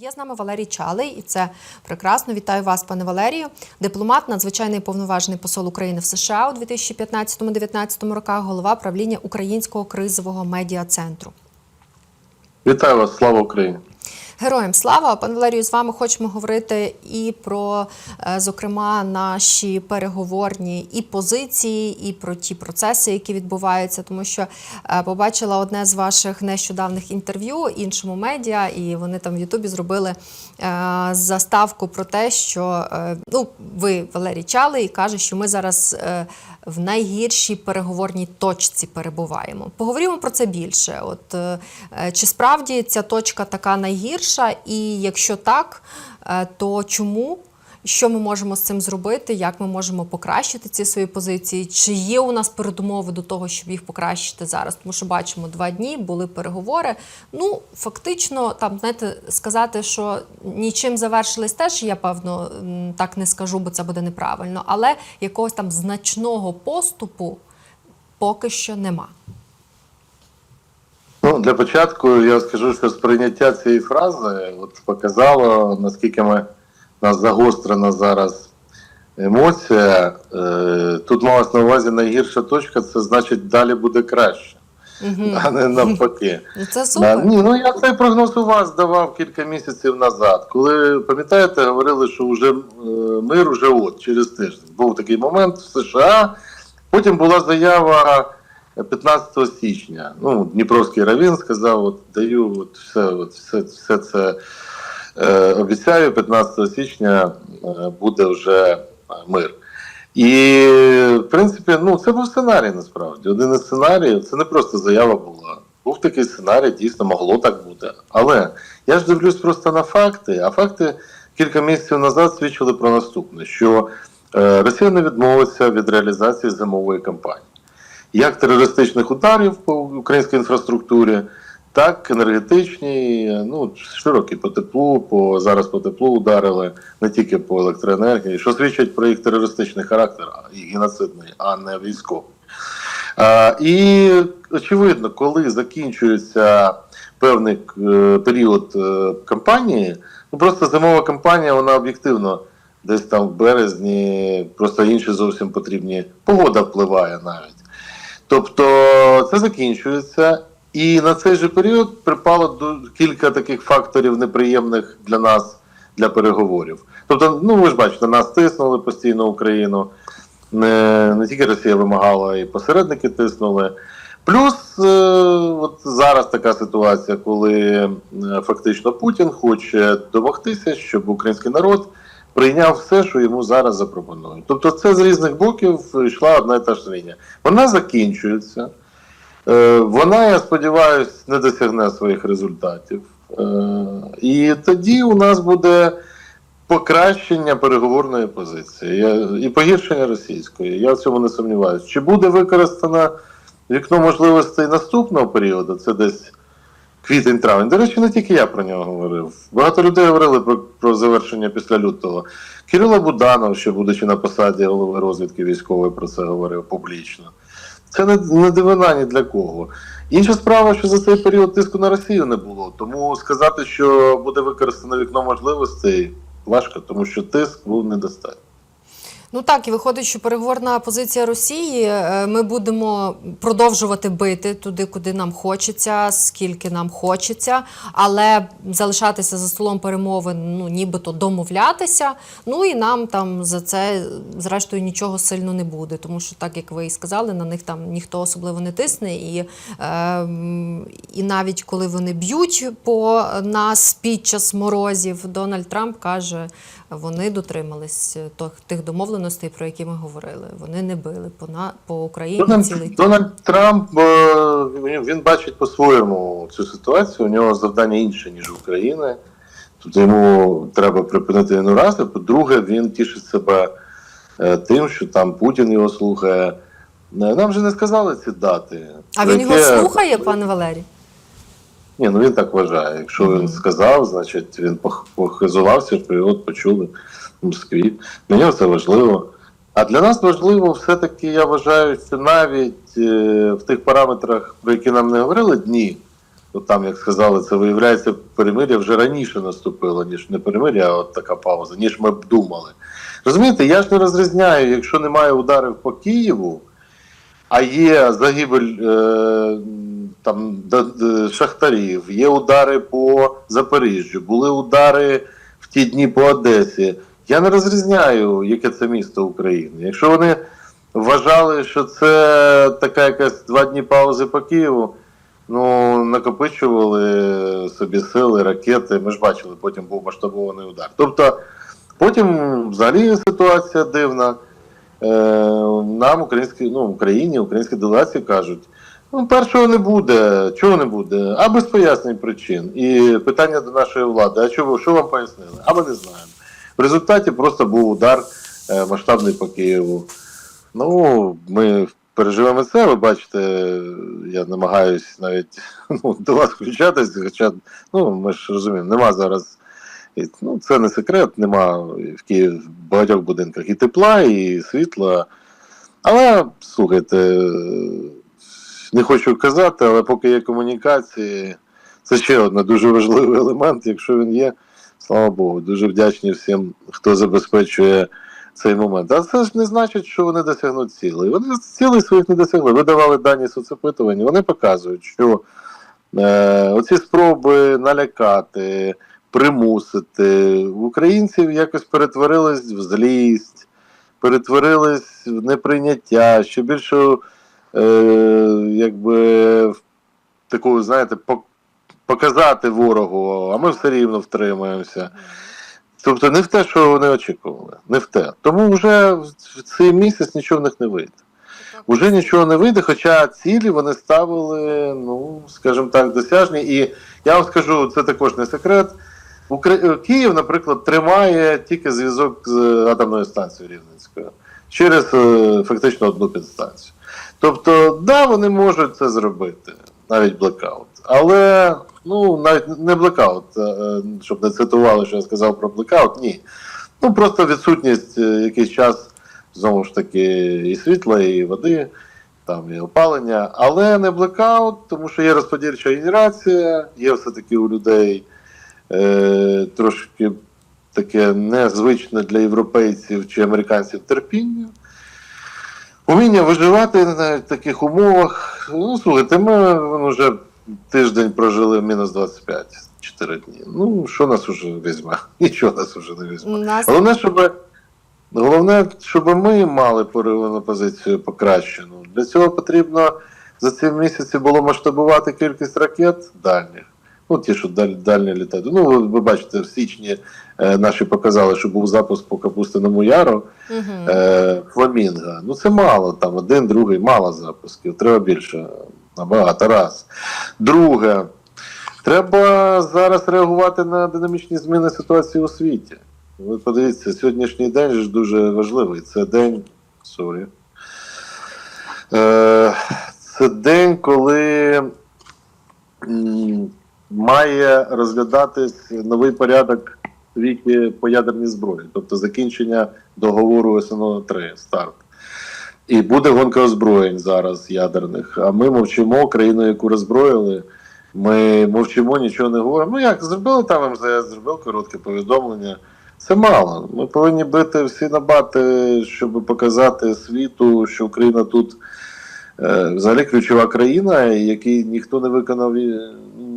Є з нами Валерій Чалий, і це прекрасно. Вітаю вас, пане Валерію. Дипломат, надзвичайний повноважений посол України в США у 2015-2019 роках, голова правління Українського кризового медіа центру. Вітаю вас, слава Україні! Героям слава, пане Валерію, з вами хочемо говорити і про, е, зокрема, наші переговорні і позиції, і про ті процеси, які відбуваються. Тому що е, побачила одне з ваших нещодавних інтерв'ю іншому медіа, і вони там в Ютубі зробили е, заставку про те, що ну, ви, Валерій Чалий, і каже, що ми зараз. В найгіршій переговорній точці перебуваємо. Поговоримо про це більше. От е, е, чи справді ця точка така найгірша, і якщо так, е, то чому? Що ми можемо з цим зробити? Як ми можемо покращити ці свої позиції? Чи є у нас передумови до того, щоб їх покращити зараз? Тому що бачимо, два дні були переговори. Ну фактично, там знаєте, сказати, що нічим завершились, теж я певно так не скажу, бо це буде неправильно. Але якогось там значного поступу поки що нема. Ну, для початку я скажу, що сприйняття цієї фрази от показало, наскільки ми нас загострена зараз емоція. Е, тут малась на увазі найгірша точка, це значить далі буде краще, а не навпаки. Ну це супер. ні, ну я цей прогноз у вас давав кілька місяців назад, коли пам'ятаєте, говорили, що вже е, мир уже от через тиждень. Був такий момент в США. Потім була заява 15 січня. Ну, Дніпровський равін сказав: от даю от все, от все, все це обіцяю, 15 січня е, буде вже е, мир. І, в принципі, ну це був сценарій насправді. Один із сценаріїв, це не просто заява була. Був такий сценарій, дійсно могло так бути. Але я ж дивлюсь просто на факти, а факти кілька місяців назад свідчили про наступне: що е, Росія не відмовиться від реалізації зимової кампанії, як терористичних ударів по українській інфраструктурі, так енергетичні, ну широкі по теплу, по зараз по теплу ударили не тільки по електроенергії, що свідчить про їх терористичний характер і геноцидний, а не військовий. А, і очевидно, коли закінчується певний е, період е, кампанії, ну просто зимова кампанія, вона об'єктивно десь там в березні, просто інші зовсім потрібні. Погода впливає навіть. Тобто це закінчується, і на цей же період припало до кілька таких факторів неприємних для нас для переговорів. Тобто, ну ви ж бачите, нас тиснули постійно Україну. Не, не тільки Росія вимагала, і посередники тиснули. Плюс е, от зараз така ситуація, коли е, фактично Путін хоче домогтися, щоб український народ прийняв все, що йому зараз запропонують. Тобто, це з різних боків йшла одна і та ж лінія. Вона закінчується. Е, Вона, я сподіваюся, не досягне своїх результатів. Е, І тоді у нас буде покращення переговорної позиції і погіршення російської. Я в цьому не сумніваюся. Чи буде використано вікно можливостей наступного періоду? Це десь квітень-травень. До речі, не тільки я про нього говорив. Багато людей говорили про, про завершення після лютого. Кирило Буданов, ще будучи на посаді голови розвідки військової, про це говорив публічно. Це не, не дивина ні для кого. Інша справа, що за цей період тиску на Росію не було. Тому сказати, що буде використано вікно можливостей, важко, тому що тиск був недостатньо. Ну так, і виходить, що переговорна позиція Росії. е, Ми будемо продовжувати бити туди, куди нам хочеться, скільки нам хочеться, але залишатися за столом перемовин, ну нібито домовлятися. Ну і нам там за це зрештою нічого сильно не буде, тому що так як ви і сказали, на них там ніхто особливо не тисне, і, е, і навіть коли вони б'ють по нас під час морозів, Дональд Трамп каже. Вони дотримались е, тих домовленостей, про які ми говорили. Вони не били по на по Україні цілий Дональд, Дональд Трамп е, він, бачить по-своєму цю ситуацію. У нього завдання інше, ніж України. Тобто йому треба припинити раз. По-друге, він тішить себе е, тим, що там Путін його слухає. Нам же не сказали ці дати. А він його слухає, пане Валерій? Ні, ну він так вважає. Якщо він сказав, значить він похизувався, що його почули в Москві. Для нього це важливо. А для нас важливо все-таки, я вважаю, що навіть е, в тих параметрах, про які нам не говорили, дні, то там, як сказали, це виявляється, перемир'я вже раніше наступило, ніж не перемир'я, а от така пауза, ніж ми б думали. Розумієте, я ж не розрізняю, якщо немає ударів по Києву, а є загибель е, там, д- д- шахтарів, є удари по Запоріжжю, були удари в ті дні по Одесі. Я не розрізняю, яке це місто України. Якщо вони вважали, що це така якась два дні паузи по Києву, ну накопичували собі сили, ракети. Ми ж бачили, потім був масштабований удар. Тобто, потім взагалі ситуація дивна. Е, нам, українські, ну, Україні, українські делегації кажуть, ну, першого не буде, чого не буде, а без пояснень причин. І питання до нашої влади: а чого, що вам пояснили? А ми не знаємо. В результаті просто був удар е, масштабний по Києву. Ну, ми переживемо це, ви бачите, я намагаюсь навіть ну, до вас включатись, хоча ну, ми ж розуміємо, нема зараз. Ну, це не секрет, нема в Києві в багатьох будинках і тепла, і світла. Але слухайте, не хочу казати, але поки є комунікації, це ще один дуже важливий елемент. Якщо він є, слава Богу, дуже вдячні всім, хто забезпечує цей момент. А це ж не значить, що вони досягнуть цілей. Вони цілей своїх не досягли. Ви давали дані соцопитування, вони показують, що е, оці спроби налякати, примусити українців якось перетворились в злість, перетворились в неприйняття, ще більше, якби в таку, знаєте, показати ворогу, а ми все рівно втримаємося. Тобто не в те, що вони очікували, не в те. Тому вже в цей місяць нічого в них не вийде. Уже нічого не вийде, хоча цілі вони ставили, ну, скажімо так, досяжні. І я вам скажу, це також не секрет. Київ, наприклад, тримає тільки зв'язок з атомною станцією Рівненською через е, фактично одну підстанцію. Тобто, да, вони можуть це зробити, навіть блекаут. Але ну, навіть не блекаут, е, е, щоб не цитували, що я сказав про блекаут, ні. Ну просто відсутність якийсь час, знову ж таки, і світла, і води, там і опалення, але не блекаут, тому що є розподільча генерація, є все-таки у людей е, трошки таке незвичне для європейців чи американців терпіння. Уміння виживати на таких умовах. Ну, слухайте, ми вже тиждень прожили в мінус 25, 4 дні. Ну, що нас уже візьме? Нічого нас уже не візьме. Нас Головне, щоб, головне, щоб ми мали поривну позицію покращену. Для цього потрібно за ці місяці було масштабувати кількість ракет дальніх. Ну, ті, що даль, дальні літають. Ну, ви, бачите, в січні е, наші показали, що був запуск по Капустиному Яру е, Фламінга. Ну, це мало, там один, другий, мало запусків. Треба більше, набагато раз. Друге, треба зараз реагувати на динамічні зміни ситуації у світі. Ви подивіться, сьогоднішній день ж дуже важливий. Це день. Сорі. Е, це день, коли має розглядатись новий порядок віки по ядерній зброї, тобто закінчення договору СНО 3 старт. І буде гонка озброєнь зараз ядерних. А ми мовчимо країну, яку роззброїли. Ми мовчимо, нічого не говоримо. Ну як зробили там МЗС, зробив коротке повідомлення. Це мало. Ми повинні бити всі набати, щоб показати світу, що Україна тут е, взагалі ключова країна, якій ніхто не виконав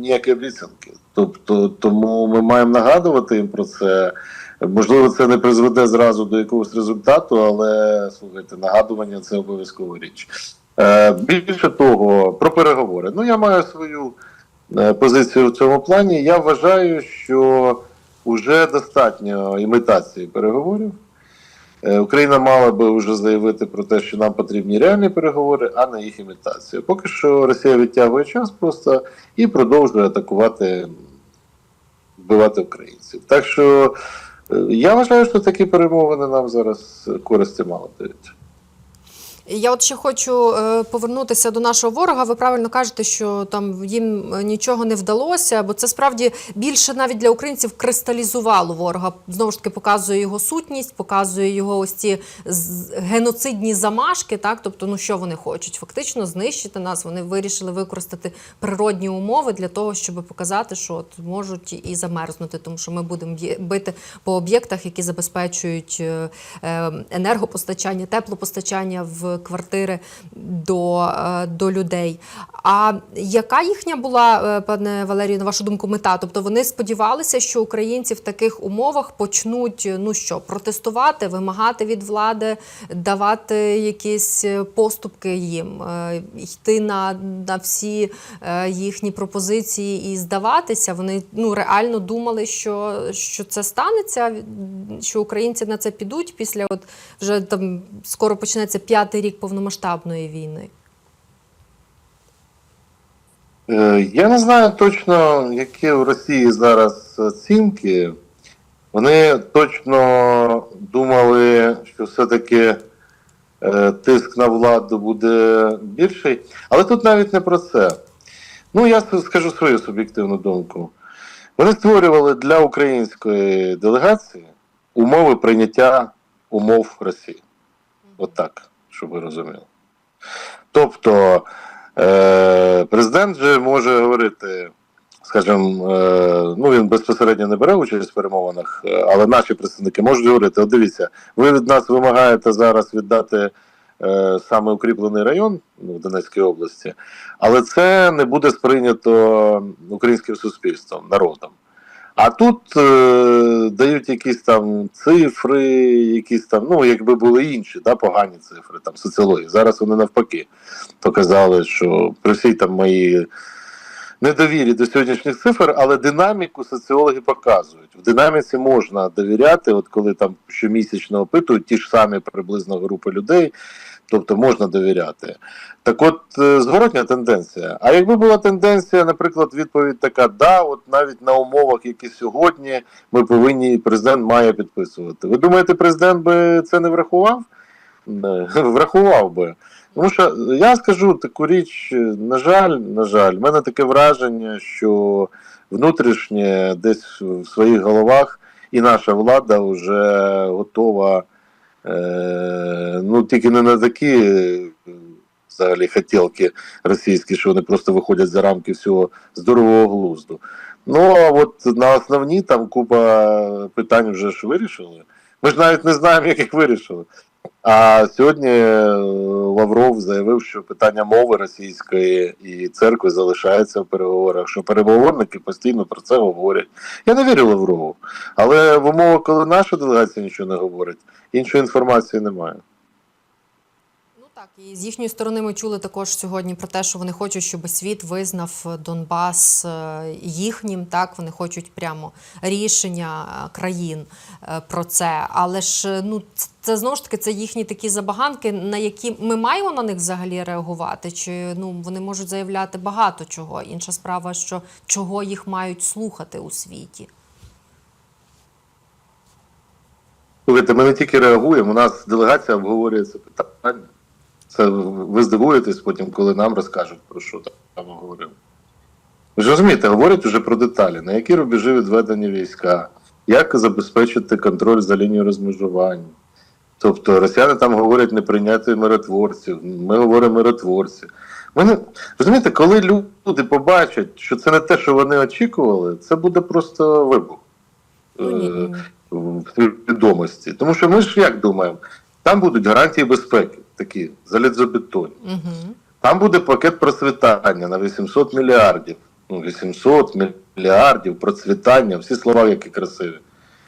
ніякі обіцянки. Тобто, тому ми маємо нагадувати їм про це. Можливо, це не призведе зразу до якогось результату, але слухайте, нагадування це обов'язкова річ. Е, більше того, про переговори. Ну, я маю свою е, позицію в цьому плані. Я вважаю, що вже достатньо імітації переговорів. Е, Україна мала би вже заявити про те, що нам потрібні реальні переговори, а не їх імітація. Поки що Росія відтягує час просто і продовжує атакувати, вбивати українців. Так що е, я вважаю, що такі перемовини нам зараз користі мало дають. Я от ще хочу е, повернутися до нашого ворога. Ви правильно кажете, що там їм е, нічого не вдалося, бо це справді більше навіть для українців кристалізувало ворога. Знову ж таки показує його сутність, показує його ось ці геноцидні замашки. Так, тобто, ну що вони хочуть? Фактично знищити нас. Вони вирішили використати природні умови для того, щоб показати, що от можуть і замерзнути, тому що ми будемо бити по об'єктах, які забезпечують е, енергопостачання, теплопостачання в квартири до, е, до людей. А яка їхня була, е, пане Валерію, на вашу думку, мета? Тобто вони сподівалися, що українці в таких умовах почнуть е, ну що, протестувати, вимагати від влади, давати якісь поступки їм, йти на, на всі їхні пропозиції і здаватися. Вони ну реально думали, що, що це станеться, що українці на це підуть після от вже там скоро почнеться п'ятий рік повномасштабної війни. Е, Я не знаю точно, які в Росії зараз оцінки. Вони точно думали, що все-таки е, тиск на владу буде більший. Але тут навіть не про це. Ну, я скажу свою суб'єктивну думку. Вони створювали для української делегації умови прийняття умов Росії. От так, щоб ви розуміли. Тобто, е, президент же може говорити, скажімо, е, ну він безпосередньо не бере участь в перемовинах, е, але наші представники можуть говорити: от дивіться, ви від нас вимагаєте зараз віддати саме укріплений район в Донецькій області, але це не буде сприйнято українським суспільством, народом. А тут е, дають якісь там цифри, якісь там, ну якби були інші, да, погані цифри, там соціології. Зараз вони навпаки показали, що при всій там моїй недовірі до сьогоднішніх цифр, але динаміку соціологи показують. В динаміці можна довіряти, от коли там щомісячно опитують ті ж самі приблизно групи людей, тобто можна довіряти. Так от е, зворотня тенденція. А якби була тенденція, наприклад, відповідь така: да, от навіть на умовах, які сьогодні ми повинні, президент має підписувати. Ви думаєте, президент би це не врахував? Не, Врахував би. Тому що я скажу таку річ, на жаль, на жаль, в мене таке враження, що внутрішнє десь в своїх головах і наша влада вже готова. Е, ну, тільки не на такі е, взагалі хотілки російські, що вони просто виходять за рамки всього здорового глузду. Ну, а от на основні там купа питань вже ж вирішили. Ми ж навіть не знаємо, як їх вирішили. А сьогодні е, Лавров заявив, що питання мови російської і церкви залишається в переговорах, що переговорники постійно про це говорять. Я не вірю Лаврову, але в умовах, коли наша делегація нічого не говорить, іншої інформації немає. Так, і з їхньої сторони ми чули також сьогодні про те, що вони хочуть, щоб світ визнав Донбас е, їхнім. Так, вони хочуть прямо рішення е, країн е, про це. Але ж е, ну це знову ж таки це їхні такі забаганки, на які ми маємо на них взагалі реагувати. Чи ну вони можуть заявляти багато чого? Інша справа, що чого їх мають слухати у світі. Слухайте, ми не тільки реагуємо, у нас делегація обговорює це питання. Це ви здивуєтесь потім, коли нам розкажуть про що там говорили. Ви ж розумієте, говорять вже про деталі, на які рубежі відведені війська, як забезпечити контроль за лінією розмежування. Тобто росіяни там говорять не прийняти миротворців, ми говоримо миротворці. Ми не, розумієте, коли люди побачать, що це не те, що вони очікували, це буде просто вибух Ну, е, в відомості. Тому що ми ж як думаємо, там будуть гарантії безпеки, такі залізобетонні. Угу. Там буде пакет процвітання на 800 мільярдів. Ну, 800 мільярдів процвітання, всі слова які красиві.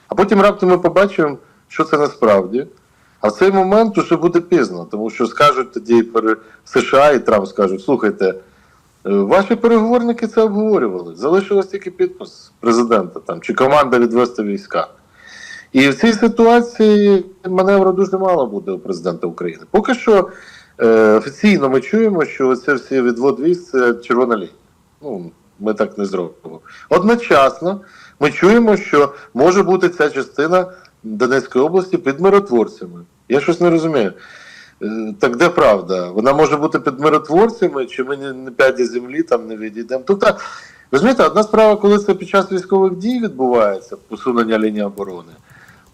А потім раптом ми побачимо, що це насправді. А в цей момент уже буде пізно, тому що скажуть тоді США і Трамп скажуть: слухайте, е, ваші переговорники це обговорювали. Залишилось тільки підпис президента там чи команда відвести війська. І в цій ситуації маневру дуже мало буде у президента України. Поки що е, офіційно ми чуємо, що це всі відвод військ це червона лінія. Ну, ми так не зробимо. Одночасно ми чуємо, що може бути ця частина Донецької області під миротворцями. Я щось не розумію. Е, Так де правда? Вона може бути під миротворцями, чи ми не п'яді землі там не відійдемо. Тобто, розумієте, одна справа, коли це під час військових дій відбувається, посунення лінії оборони.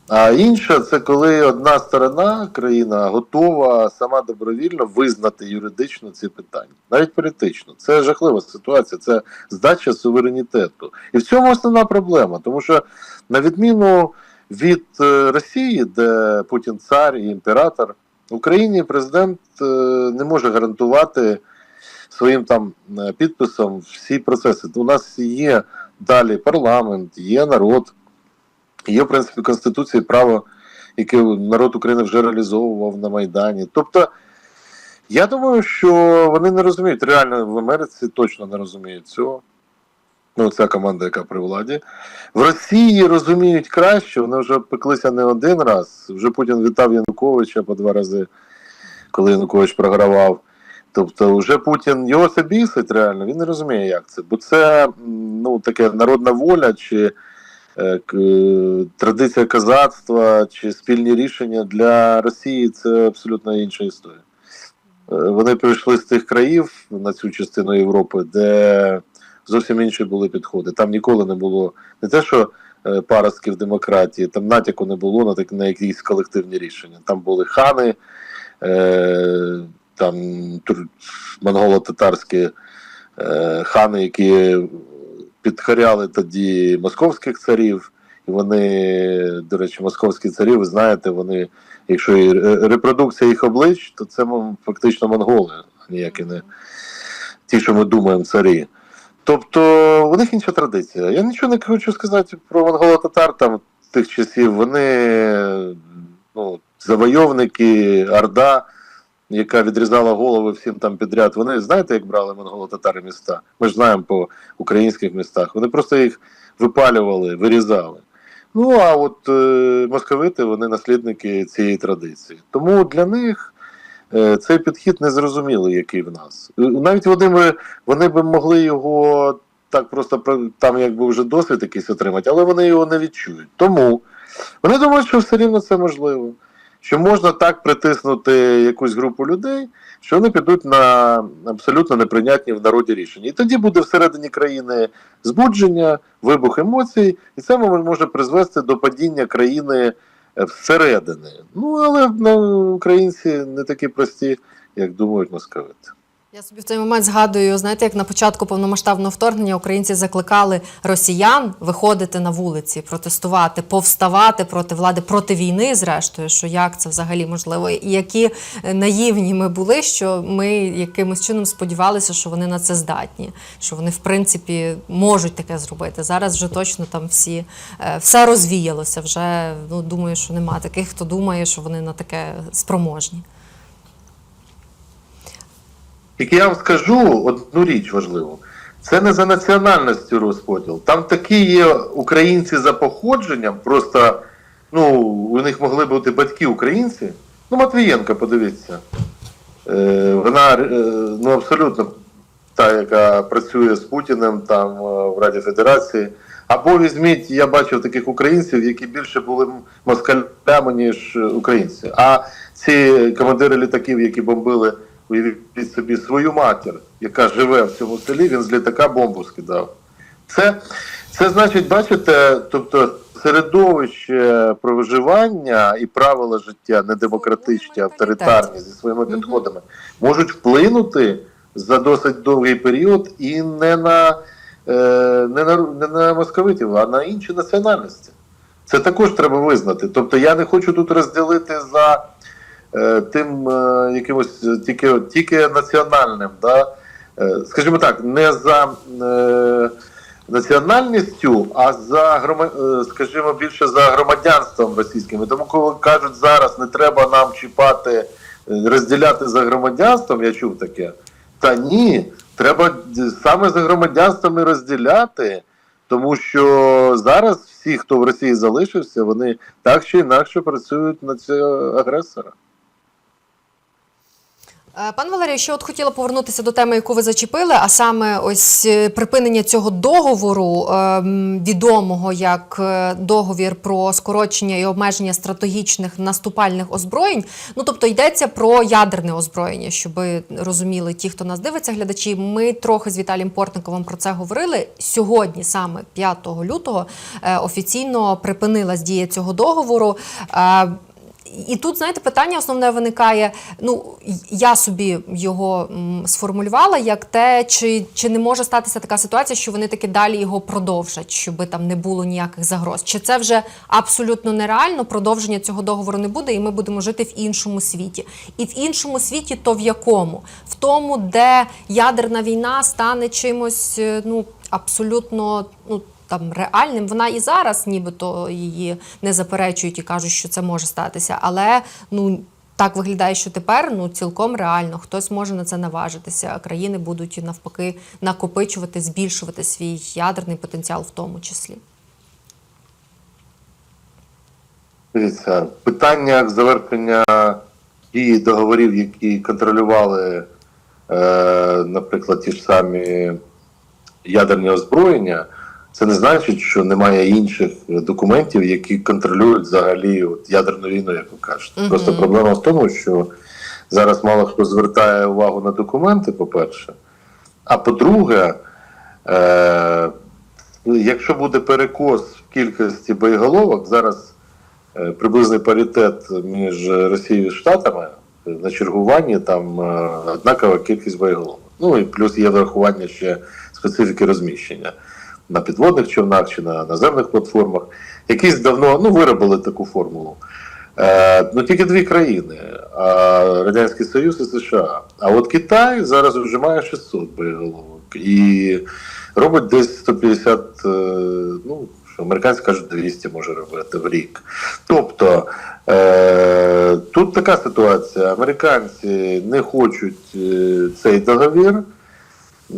А інша це коли одна сторона, країна, готова сама добровільно визнати юридично ці питання, навіть політично. Це жахлива ситуація, це здача суверенітету. І в цьому основна проблема, тому що на відміну від е, Росії, де Путін цар і імператор, в Україні президент е, не може гарантувати своїм там е, підписом всі процеси. У нас є далі парламент, є народ, є, в принципі, Конституція і право, яке народ України вже реалізовував на Майдані. Тобто, я думаю, що вони не розуміють, реально в Америці точно не розуміють цього. Ну, ця команда, яка при владі. В Росії розуміють краще, вони вже пеклися не один раз. Вже Путін вітав Януковича по два рази, коли Янукович програвав. Тобто, вже Путін його це бісить реально, він не розуміє, як це. Бо це ну, таке народна воля, чи традиція казацтва, чи спільні рішення для Росії це абсолютно інша історія. Е, Вони прийшли з тих країв на цю частину Європи, де зовсім інші були підходи. Там ніколи не було не те, що е, паростків демократії, там натяку не було на так на якісь колективні рішення. Там були хани, е, там монголо-татарські е, хани, які підхоряли тоді московських царів. І вони, до речі, московські царі, ви знаєте, вони, якщо і репродукція їх облич, то це фактично монголи, ніякі не ті, що ми думаємо, царі. Тобто у них інша традиція. Я нічого не хочу сказати про монголо-татар там тих часів. Вони ну, завойовники, орда, яка відрізала голови всім там підряд. Вони знаєте, як брали монголо-татари міста? Ми ж знаємо по українських містах. Вони просто їх випалювали, вирізали. Ну а от е, московити вони наслідники цієї традиції. Тому для них е, цей підхід незрозумілий, який в нас. Е, Навіть вони би, вони би могли його так просто там якби вже досвід якийсь отримати, але вони його не відчують. Тому вони думають, що все рівно це можливо. Що можна так притиснути якусь групу людей, що вони підуть на абсолютно неприйнятні в народі рішення. І тоді буде всередині країни збудження, вибух емоцій, і це може призвести до падіння країни е, всередини. Ну але ну, українці не такі прості, як думають московити. Я собі в цей момент згадую, знаєте, як на початку повномасштабного вторгнення українці закликали росіян виходити на вулиці, протестувати, повставати проти влади, проти війни, зрештою, що як це взагалі можливо, і які е, наївні ми були, що ми якимось чином сподівалися, що вони на це здатні, що вони в принципі можуть таке зробити. Зараз вже точно там всі е, все розвіялося. Вже ну думаю, що нема таких, хто думає, що вони на таке спроможні. Тільки я вам скажу одну річ важливу. Це не за національністю розподіл. Там такі є українці за походженням, просто ну, у них могли бути батьки українці. Ну, Матвієнка, подивіться. Е, вона е, ну, абсолютно та, яка працює з Путіним там е, в Раді Федерації. Або візьміть, я бачив таких українців, які більше були москалями, ніж українці. А ці командири літаків, які бомбили, уявіть собі свою матір, яка живе в цьому селі, він з літака бомбу скидав. Це, це значить, бачите, тобто середовище проживання і правила життя недемократичні, авторитарні зі своїми підходами можуть вплинути за досить довгий період і не на, е, не на, не на московитів, а на інші національності. Це також треба визнати. Тобто я не хочу тут розділити за тим е, якимось е, тільки, тільки національним. Да? Е, скажімо так, не за е, національністю, а за е, скажімо, більше за громадянством російським. Тому, коли кажуть, зараз не треба нам чіпати, е, розділяти за громадянством, я чув таке. Та ні, треба саме за громадянством і розділяти. Тому що зараз всі, хто в Росії залишився, вони так чи інакше працюють на цього агресора. Е, Пан Валерій, ще от хотіла повернутися до теми, яку ви зачепили, а саме ось е, припинення цього договору, ем, відомого як е, договір про скорочення і обмеження стратегічних наступальних озброєнь. Ну тобто йдеться про ядерне озброєння, щоб розуміли ті, хто нас дивиться, глядачі. Ми трохи з Віталієм Портниковим про це говорили. Сьогодні, саме 5 лютого, офіційно припинилась дія цього договору. І тут, знаєте, питання основне виникає. Ну, я собі його сформулювала як те, чи, чи не може статися така ситуація, що вони таки далі його продовжать, щоб там не було ніяких загроз. Чи це вже абсолютно нереально? Продовження цього договору не буде, і ми будемо жити в іншому світі. І в іншому світі, то в якому? В тому, де ядерна війна стане чимось е, ну, абсолютно. ну, там реальним. Вона і зараз нібито її не заперечують і кажуть, що це може статися. Але ну так виглядає, що тепер ну цілком реально хтось може на це наважитися. Країни будуть навпаки накопичувати, збільшувати свій ядерний потенціал, в тому числі. Дивіться, в питаннях завершення дії договорів, які контролювали, е, наприклад, ті ж самі ядерні озброєння, це не значить, що немає інших документів, які контролюють взагалі от, ядерну війну, як ви кажете. Мгм. Просто проблема в тому, що зараз мало хто звертає увагу на документи, по-перше. А по-друге, е, якщо буде перекос в кількості боєголовок, зараз е, приблизний паритет між Росією і Штатами е, на чергуванні там е, однакова кількість боєголовок. Ну і плюс є врахування ще специфіки розміщення на підводних човнах чи на наземних платформах. Якісь давно ну, виробили таку формулу. Е, ну тільки дві країни: а Радянський Союз і США. А от Китай зараз вже має 600 боєголовок і робить десь 150, е, ну що американці кажуть, 200 може робити в рік. Тобто е, тут така ситуація: американці не хочуть е, цей договір.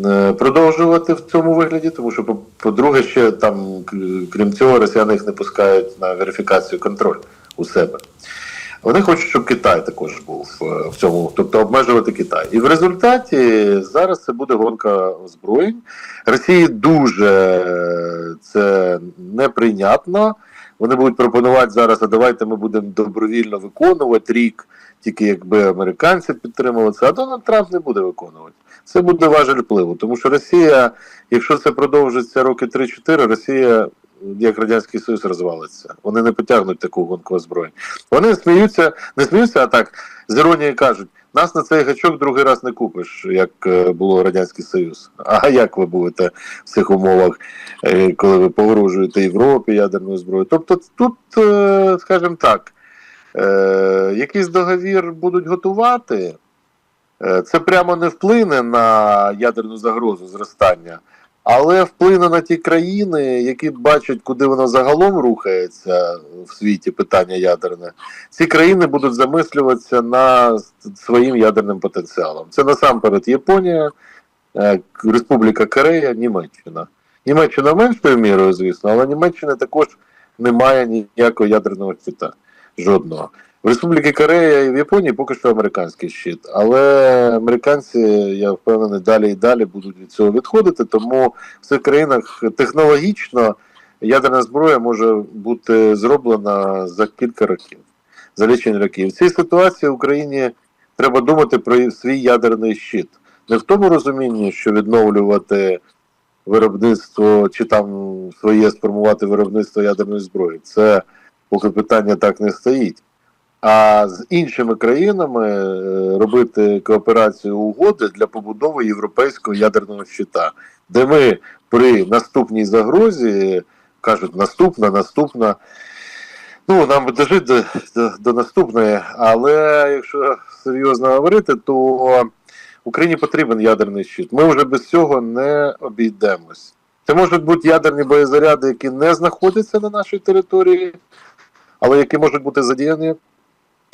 Е, Продовжувати в цьому вигляді, тому що, по- по-друге, ще там, крім цього, росіяни їх не пускають на верифікацію контроль у себе. Вони хочуть, щоб Китай також був е, в цьому, тобто обмежувати Китай. І в результаті зараз це буде гонка озброєнь. Росії дуже е, це неприйнятно. Вони будуть пропонувати зараз, а давайте ми будемо добровільно виконувати рік, тільки якби американці підтримали це, а Дональд Трамп не буде виконувати. Це буде важель впливу. Тому що Росія, якщо це продовжиться роки 3-4, Росія, як Радянський Союз, розвалиться. Вони не потягнуть таку гонку озброєнь. Вони сміються, не сміються, а так з іронією кажуть: нас на цей гачок другий раз не купиш, як е, було Радянський Союз. А як ви будете в цих умовах, е, коли ви погрожуєте Європі ядерною зброєю? Тобто тут, е, скажімо так, якийсь договір будуть готувати. Е, Це прямо не вплине на ядерну загрозу зростання, але вплине на ті країни, які бачать, куди воно загалом рухається в світі питання ядерне. Ці країни будуть замислюватися над своїм ядерним потенціалом. Це насамперед Японія, е, Республіка Корея, Німеччина. Німеччина меншою мірою, звісно, але Німеччина також не має ніякого ядерного щита. Жодного. В Республіки Корея і в Японії поки що американський щит, але американці, я впевнений, далі і далі будуть від цього відходити. Тому в цих країнах технологічно ядерна зброя може бути зроблена за кілька років, за лічені років. В цій ситуації Україні треба думати про свій ядерний щит. Не в тому розумінні, що відновлювати виробництво чи там своє сформувати виробництво ядерної зброї. Це поки питання так не стоїть. А з іншими країнами е, робити кооперацію угоди для побудови європейського ядерного щита, де ми при наступній загрозі кажуть, наступна, наступна. Ну, нам би дожити до, до, до наступної, але якщо серйозно говорити, то Україні потрібен ядерний щит. Ми вже без цього не обійдемось. Це можуть бути ядерні боєзаряди, які не знаходяться на нашій території, але які можуть бути задіяні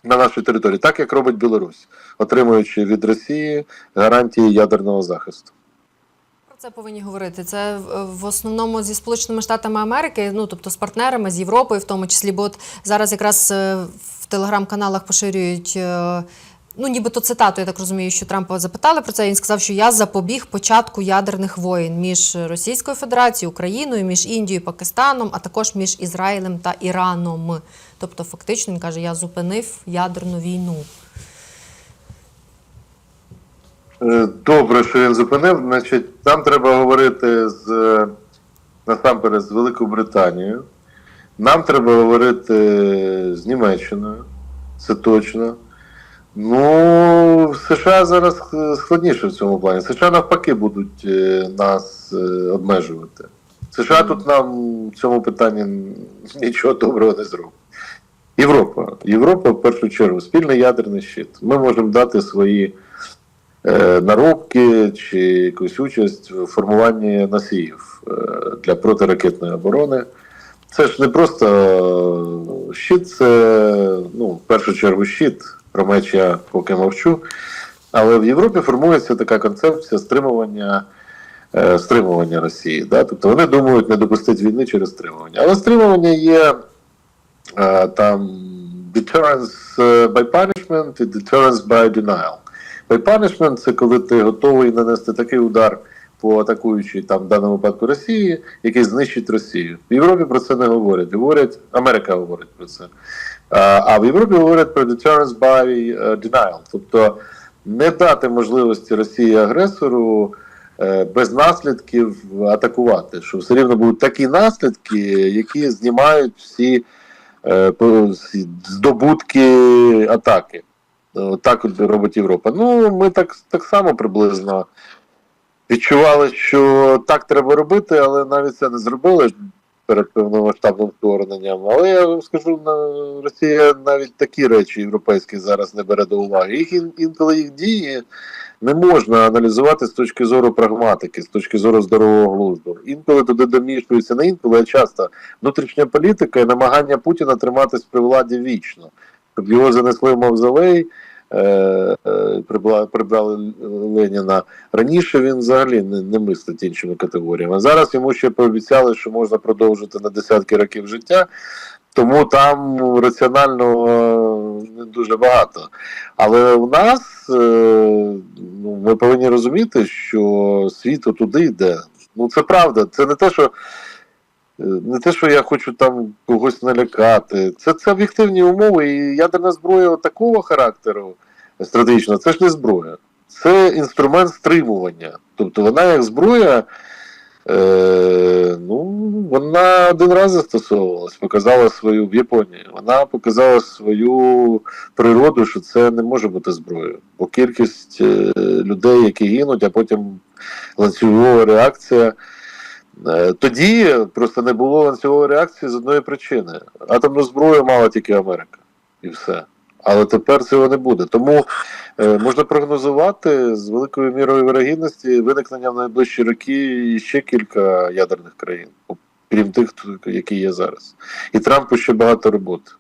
на нашій території, так як робить Білорусь, отримуючи від Росії гарантії ядерного захисту. Це повинні говорити. Це е, в основному зі Сполученими Штатами Америки, ну тобто з партнерами, з Європою, в тому числі. Бо от зараз якраз е, в телеграм-каналах поширюють. Ну нібито цитату, я так розумію, що Трампа запитали про це. Він сказав, що я запобіг початку ядерних воєн між Російською Федерацією, Україною, між Індією, Пакистаном, а також між Ізраїлем та Іраном. Тобто, фактично, він каже, я зупинив ядерну війну. Е, Добре, що він зупинив. Значить, там треба говорити з е, насамперед з Великою Британією. Нам треба говорити з Німеччиною. Це точно. Ну, США зараз е, складніше в цьому плані. США навпаки будуть е, нас е, обмежувати. США тут нам в цьому питанні нічого доброго не зробить. Європа. Європа в першу чергу спільний ядерний щит. Ми можемо дати свої е, наробки чи якусь участь в формуванні носіїв е, для протиракетної оборони. Це ж не просто щит, це ну, в першу чергу щит. Про меч я поки мовчу. Але в Європі формується така концепція стримування, е, стримування Росії. Да? Тобто вони думають не допустити війни через стримування. Але стримування є е, там deterrence е, by punishment і deterrence by denial. By punishment – це коли ти готовий нанести такий удар по атакуючій там в даному випадку Росії, який знищить Росію. В Європі про це не говорять. Говорять, Америка говорить про це. А, в Європі говорять про deterrence by е, denial, тобто не дати можливості Росії агресору е, без наслідків атакувати. Що все рівно будуть такі наслідки, які знімають всі е, здобутки атаки. Так от робить Європа. Ну, ми так, так само приблизно відчували, що так треба робити, але навіть це не зробили перед повномасштабним вторгненням. Але я скажу, Росія навіть такі речі європейські зараз не бере до уваги. Їх інколи їх дії не можна аналізувати з точки зору прагматики, з точки зору здорового глузду. Інколи туди домішується не інколи, а часто внутрішня політика і намагання Путіна триматись при владі вічно. Щоб його занесли в мавзолей, прибрали Леніна. Раніше він взагалі не, не мислить іншими категоріями. Зараз йому ще пообіцяли, що можна продовжити на десятки років життя, тому там раціонально е, не дуже багато. Але у нас е, ну, ми повинні розуміти, що світ туди йде. Ну це правда. Це не те, що. Е, Не те, що я хочу там когось налякати. Це, це об'єктивні умови, і ядерна зброя такого характеру стратегічного, це ж не зброя. Це інструмент стримування. Тобто вона як зброя, е, ну, вона один раз застосовувалась, показала свою в Японії. Вона показала свою природу, що це не може бути зброєю. Бо кількість е, людей, які гинуть, а потім ланцюгова реакція. Е, Тоді просто не було ланцюгової реакції з одної причини. Атомну зброю мала тільки Америка. І все. Але тепер цього не буде. Тому е, можна прогнозувати з великою мірою вирогідності виникнення в найближчі роки ще кілька ядерних країн, крім тих, які є зараз. І Трампу ще багато роботи.